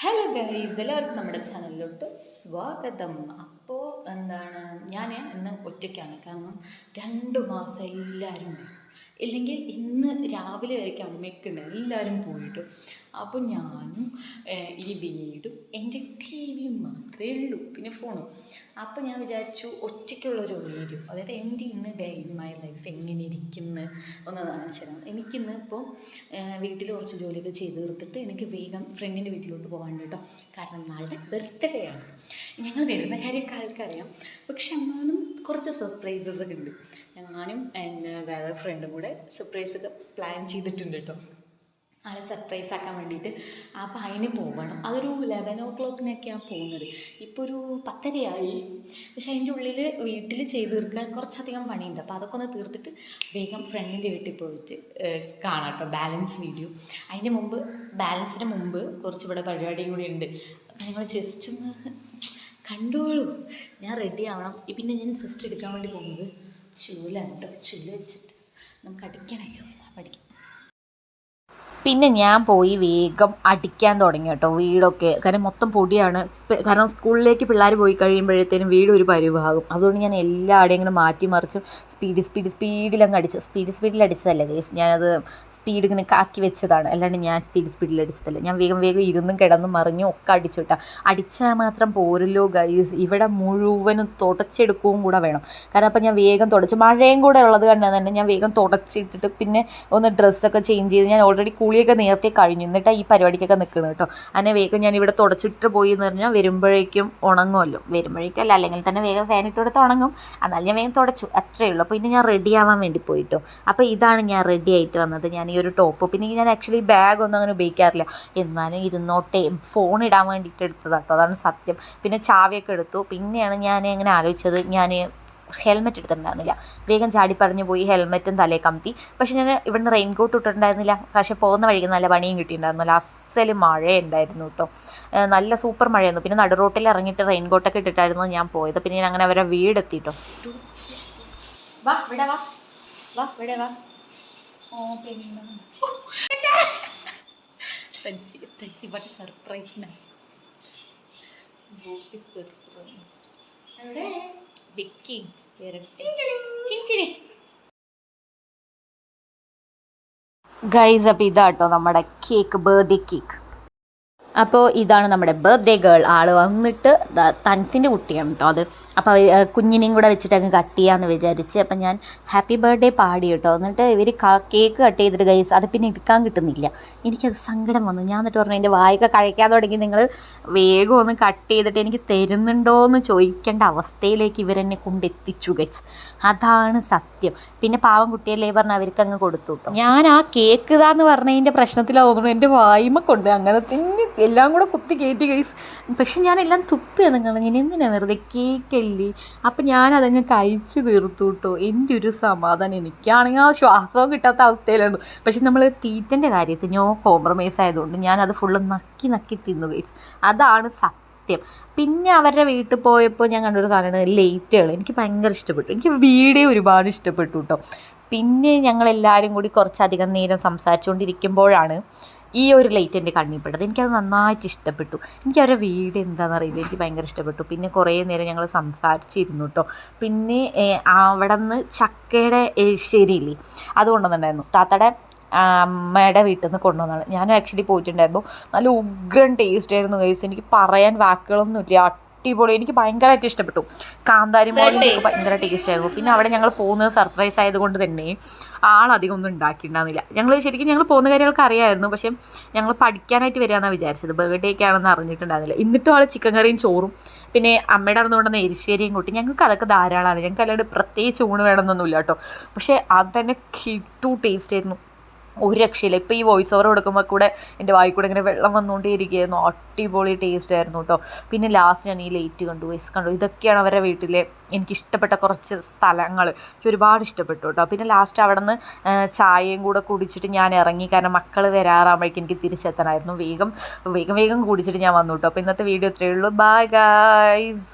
Hello guys എല്ലാവർക്കും നമ്മുടെ ചാനലിലോട്ട് സ്വാഗതം. അപ്പോൾ എന്താണ് ഞാൻ ഇന്ന് ഒറ്റയ്ക്കാണ്. കാരണം രണ്ട് മാസം എല്ലാവരും ഇല്ലെങ്കിൽ ഇന്ന് രാവിലെ വരയ്ക്ക് അമ്മയ്ക്ക് എല്ലാവരും പോയിട്ട്. അപ്പോൾ ഞാനും ഈ വീടും എന്റെ ടി വിയും മാത്രമേ ഉള്ളൂ. പിന്നെ ഫോണും അപ്പോൾ ഞാൻ വിചാരിച്ചു ഒറ്റയ്ക്കുള്ളൊരു വീഡിയോ. അതായത് എന്റെ ഇന്ന് ഡേ ഇൻ മൈ ലൈഫ് എങ്ങനെ ഇരിക്കുന്നു ഒന്ന് കാണിച്ചു തരാം. എനിക്കിന്ന് ഇപ്പോൾ വീട്ടിൽ കുറച്ച് ജോലിയൊക്കെ ചെയ്ത് തീർത്തിട്ട് എനിക്ക് വേഗം ഫ്രണ്ടിന്റെ വീട്ടിലോട്ട് പോകാനുണ്ട് കേട്ടോ. കാരണം നാളെ ബർത്ത്ഡേ ആണ്. ഞങ്ങൾ വരുന്ന കാര്യമൊക്കെ ആൾക്കറിയാം. പക്ഷെ എന്നാലും കുറച്ച് സർപ്രൈസസ് ഒക്കെ ഉണ്ട്. ഞാനും എന്റെ വേറെ ഫ്രണ്ടും കൂടെ സർപ്രൈസ് ഒക്കെ പ്ലാൻ ചെയ്തിട്ടുണ്ട് കേട്ടോ. ആളെ സർപ്രൈസ് ആക്കാൻ വേണ്ടിയിട്ട്. അപ്പോൾ അതിന് പോകണം അതൊരു ലെവൻ ഓ ക്ലോക്കിനൊക്കെയാണ് പോകുന്നത്. ഇപ്പോൾ ഒരു പത്തരയായി. പക്ഷേ അതിന്റെ ഉള്ളിൽ വീട്ടിൽ ചെയ്ത് തീർക്കാൻ കുറച്ചധികം പണിയുണ്ട്. അപ്പോൾ അതൊക്കെ ഒന്ന് തീർത്തിട്ട് വേഗം ഫ്രണ്ടിന്റെ വീട്ടിൽ പോയിട്ട് കാണാം കേട്ടോ ബാലൻസ് വീഡിയോ അതിന്റെ മുമ്പ് ബാലൻസിന് മുമ്പ് കുറച്ച് ഇവിടെ പരിപാടിയും കൂടി ഉണ്ട്. നിങ്ങൾ ജസ്റ്റ് ഒന്ന് കണ്ടോളൂ. ഞാൻ റെഡി ആവണം. പിന്നെ ഞാൻ ഫസ്റ്റ് എടുക്കാൻ വേണ്ടി പോകുന്നത് ചൂലാണ് കേട്ടോ ചൂല വെച്ചിട്ട് നമുക്ക് അടിക്കണമല്ലോ. പഠിക്കാം. പിന്നെ ഞാൻ പോയി വേഗം അടിക്കാൻ തുടങ്ങി കേട്ടോ വീടൊക്കെ. കാരണം മൊത്തം പൊടിയാണ്. കാരണം സ്കൂളിലേക്ക് പിള്ളേർ പോയി കഴിയുമ്പോഴത്തേനും വീട് ഒരു പരിഭാഗം. അതുകൊണ്ട് ഞാൻ എല്ലാവിടെയും ഇങ്ങനെ മാറ്റി മറിച്ചും സ്പീഡ് സ്പീഡ് സ്പീഡിലങ്ങ് അടിച്ചു. സ്പീഡ് സ്പീഡിൽ അടിച്ചതല്ല കേസ് ഞാനത് സ്പീഡ് ഇങ്ങനെ കാക്കി വെച്ചതാണ്. അല്ലാണ്ട് ഞാൻ സ്പീഡ് സ്പീഡിൽ അടിച്ചതല്ല ഞാൻ വേഗം വേഗം ഇരുന്നും കിടന്നും മറിഞ്ഞു ഒക്കെ അടിച്ചു വിട്ടാ അടിച്ചാൽ മാത്രം പോരല്ലോ ഗൈസ് ഇവിടെ മുഴുവനും തുടച്ചെടുക്കുകയും കൂടെ വേണം. കാരണം അപ്പം ഞാൻ വേഗം തുടച്ചു. മഴയും കൂടെ ഉള്ളത് കണ്ടാൽ തന്നെ ഞാൻ വേഗം തുടച്ചിട്ടിട്ട് പിന്നെ ഒന്ന് ഡ്രസ്സൊക്കെ ചേഞ്ച് ചെയ്ത് ഞാൻ ഓൾറെഡി കുളിയൊക്കെ നേരത്തെ കഴിഞ്ഞു. എന്നിട്ടാണ് ഈ പരിപാടിക്കൊക്കെ നിൽക്കുന്നത് കേട്ടോ അങ്ങനെ വേഗം ഞാൻ ഇവിടെ തുടച്ചിട്ട് പോയി എന്ന് പറഞ്ഞാൽ വരുമ്പോഴേക്കും ഉണങ്ങുമല്ലോ വരുമ്പോഴേക്കല്ല അല്ലെങ്കിൽ തന്നെ വേഗം ഫാൻ ഇട്ട് കൊടുത്ത് ഉണങ്ങും. എന്നാൽ ഞാൻ വേഗം തുടച്ചു. അത്രയേ ഉള്ളൂ. അപ്പോൾ ഇനി ഞാൻ റെഡി ആവാൻ വേണ്ടി പോയിട്ടോ അപ്പോൾ ഇതാണ് ഞാൻ റെഡി ആയിട്ട് വന്നത്. ഞാൻ ഈ ഒരു ടോപ്പ് പിന്നെ ഞാൻ ആക്ച്വലി ബാഗ് ഒന്നും അങ്ങനെ ഉപയോഗിക്കാറില്ല. എന്നാലും ഇരുന്നോട്ടെ ഫോൺ ഇടാൻ വേണ്ടിയിട്ട് എടുത്തതാണ് കേട്ടോ അതാണ് സത്യം. പിന്നെ ചാവിയൊക്കെ എടുത്തു. പിന്നെയാണ് ഞാൻ അങ്ങനെ ആലോചിച്ചത്. ഞാൻ ഹെൽമെറ്റ് എടുത്തിട്ടുണ്ടായിരുന്നില്ല. വേഗം ചാടി പറഞ്ഞു പോയി ഹെൽമെറ്റും തലേ കമത്തി പക്ഷെ ഞാൻ ഇവിടുന്ന് റെയിൻ കോട്ട് ഇട്ടിട്ടുണ്ടായിരുന്നില്ല. പക്ഷെ പോകുന്ന വഴിക്ക് നല്ല പണിയും കിട്ടിയിട്ടുണ്ടായിരുന്നില്ല അസൽ മഴയുണ്ടായിരുന്നു കേട്ടോ. നല്ല സൂപ്പർ മഴയായിരുന്നു. പിന്നെ നടു റോട്ടിൽ ഇറങ്ങിയിട്ട് റെയിൻ കോട്ടൊക്കെ ഇട്ടിട്ടായിരുന്നു ഞാൻ പോയത്. പിന്നെ ഞാൻ അങ്ങനെ അവരെ വീടെത്തിട്ടോ. വാ വാ. വാ ഇവിടെ Tansi Tansi but surprise surprise Vicky ചിഞ്ചിടി guys അപ്പം ഇതാട്ടോ നമ്മുടെ കേക്ക് ബർത്ത്ഡേ കേക്ക് അപ്പോൾ ഇതാണ് നമ്മുടെ ബർത്ത്ഡേ ഗേൾ ആൾ വന്നിട്ട് തൻസിന്റെ കുട്ടിയാണ് കേട്ടോ അത്. അപ്പോൾ കുഞ്ഞിനെയും കൂടെ വെച്ചിട്ട് അങ്ങ് കട്ട് ചെയ്യാമെന്ന് വിചാരിച്ച് അപ്പം ഞാൻ ഹാപ്പി ബർത്ത്ഡേ പാടി കേട്ടോ എന്നിട്ട് ഇവർ കേക്ക് കട്ട് ചെയ്തിട്ട് ഗൈസ് അത് പിന്നെ എടുക്കാൻ കിട്ടുന്നില്ല. എനിക്കത് സങ്കടം വന്നു. ഞാൻ എന്നിട്ട് പറഞ്ഞു എന്റെ വായൊക്കെ കഴിക്കാൻ തുടങ്ങി. നിങ്ങൾ വേഗം ഒന്ന് കട്ട് ചെയ്തിട്ട് എനിക്ക് തരുന്നുണ്ടോ എന്ന് ചോദിക്കേണ്ട അവസ്ഥയിലേക്ക് ഇവരെന്നെ കൊണ്ടെത്തിച്ചു ഗൈസ് അതാണ് സത്യം. പിന്നെ പാവം കുട്ടിയല്ലേ പറഞ്ഞ് അവർക്ക് അങ്ങ് കൊടുത്തു ഞാൻ ആ കേക്ക് ഇതാന്ന് പറഞ്ഞതിന്റെ പ്രശ്നത്തിലാവുന്നു എന്റെ വായ്മ കൊണ്ട് അങ്ങനെ തന്നെ എല്ലാം കൂടെ കുത്തി കയറ്റി ഗൈസ് പക്ഷെ ഞാനെല്ലാം എല്ലാം തുപ്പിയാണ് കളഞ്ഞു എന്തിനാ വെറുതെ കേക്കല്ലേ? അപ്പം ഞാനതങ്ങ് കഴിച്ചു തീർത്തു കേട്ടോ എന്റെ ഒരു സമാധാനം. എനിക്കാണെങ്കിൽ ആ ശ്വാസവും കിട്ടാത്ത അവസ്ഥയിലാണ് പക്ഷെ നമ്മൾ തീറ്റന്റെ കാര്യത്തിൽ ഞാൻ കോംപ്രമൈസ് ആയതുകൊണ്ട് ഞാനത് ഫുള്ള് നക്കി നക്കി തിന്നു ഗൈസ് അതാണ് സത്യം. പിന്നെ അവരുടെ വീട്ടിൽ പോയപ്പോൾ ഞാൻ കണ്ടൊരു സാധനമാണ് ലേറ്റുകൾ. എനിക്ക് ഭയങ്കര ഇഷ്ടപ്പെട്ടു. എനിക്ക് വീഡിയോ ഒരുപാട് ഇഷ്ടപ്പെട്ടു കേട്ടോ പിന്നെ ഞങ്ങളെല്ലാവരും കൂടി കുറച്ചധികം നേരം സംസാരിച്ചുകൊണ്ടിരിക്കുമ്പോഴാണ് ഈ ഒരു ലൈറ്റ് എന്റെ കണ്ണിൽ പെട്ടത് എനിക്കത് നന്നായിട്ട് ഇഷ്ടപ്പെട്ടു. എനിക്ക് അവരുടെ വീട് എന്താണെന്ന് അറിയില്ല. എനിക്ക് ഭയങ്കര ഇഷ്ടപ്പെട്ടു. പിന്നെ കുറേ നേരം ഞങ്ങൾ സംസാരിച്ചിരുന്നു കേട്ടോ പിന്നെ അവിടെ നിന്ന് ചക്കയുടെ എരിശ്ശേരിയില്ലേ അത് കൊണ്ടുവന്നിട്ടുണ്ടായിരുന്നു താത്തയുടെ അമ്മയുടെ വീട്ടിൽ നിന്ന് കൊണ്ടുവന്നാണ് ഞാൻ ആക്ച്വലി പോയിട്ടുണ്ടായിരുന്നു. നല്ല ഉഗ്രൻ ടേസ്റ്റ് ആയിരുന്നു ഗൈസ് എനിക്ക് പറയാൻ വാക്കുകളൊന്നുമില്ല. അടിപൊളി. എനിക്ക് ഭയങ്കരമായിട്ട് ഇഷ്ടപ്പെട്ടു. കാന്താരി മോളിലേക്ക് ഭയങ്കര ടേസ്റ്റ് ആയിരുന്നു. പിന്നെ അവിടെ ഞങ്ങൾ പോകുന്നത് സർപ്രൈസ് ആയതുകൊണ്ട് തന്നെ ആളധികം ഒന്നും ഉണ്ടാക്കിയിട്ടുണ്ടാകുന്നില്ല ഞങ്ങൾ ശരിക്കും ഞങ്ങൾ പോകുന്ന കാര്യങ്ങൾക്ക് അറിയാമായിരുന്നു പക്ഷേ ഞങ്ങൾ പഠിക്കാനായിട്ട് വരികയെന്നാണ് വിചാരിച്ചത്. ബർത്ത്ഡേ ഒക്കെ ആണെന്ന് അറിഞ്ഞിട്ടുണ്ടായിരുന്നില്ല. എന്നിട്ടും ആൾ ചിക്കൻ കറിയും ചോറും പിന്നെ അമ്മയുടെ അവിടെ നിന്ന് എരിശ്ശേരിയും കൂട്ടി. ഞങ്ങൾക്ക് അതൊക്കെ ധാരാളമാണ്. ഞങ്ങൾക്ക് അല്ലാണ്ട് പ്രത്യേകിച്ച് ഊണ് വേണമെന്നൊന്നുമില്ല കേട്ടോ. പക്ഷേ അത് തന്നെ കിട്ടു ടേസ്റ്റ് ആയിരുന്നു. ഒരു രക്ഷയില്ല. ഇപ്പോൾ ഈ വോയിസ് ഓവർ കൊടുക്കുമ്പോൾ കൂടെ എന്റെ വായി കൂടെ ഇങ്ങനെ വെള്ളം വന്നുകൊണ്ടേ ഇരിക്കുകയായിരുന്നു അടിപൊളി ടേസ്റ്റ് ആയിരുന്നു കേട്ടോ പിന്നെ ലാസ്റ്റ് ഞാൻ ഈ ലൈറ്റ് കണ്ടു വൈസ് കണ്ടു. ഇതൊക്കെയാണ് അവരുടെ വീട്ടിലെ എനിക്ക് ഇഷ്ടപ്പെട്ട കുറച്ച് സ്ഥലങ്ങൾ എനിക്ക് ഒരുപാട് ഇഷ്ടപ്പെട്ടു കേട്ടോ പിന്നെ ലാസ്റ്റ് അവിടെ നിന്ന് ചായയും കൂടെ കുടിച്ചിട്ട് ഞാൻ ഇറങ്ങി. കാരണം മക്കൾ വരാറാകുമ്പോഴേക്കും എനിക്ക് തിരിച്ചെത്തണമായിരുന്നു. വേഗം വേഗം വേഗം കുടിച്ചിട്ട് ഞാൻ വന്നു കേട്ടോ അപ്പോൾ ഇന്നത്തെ വീഡിയോ ഇത്രയേ ഉള്ളൂ. Bye guys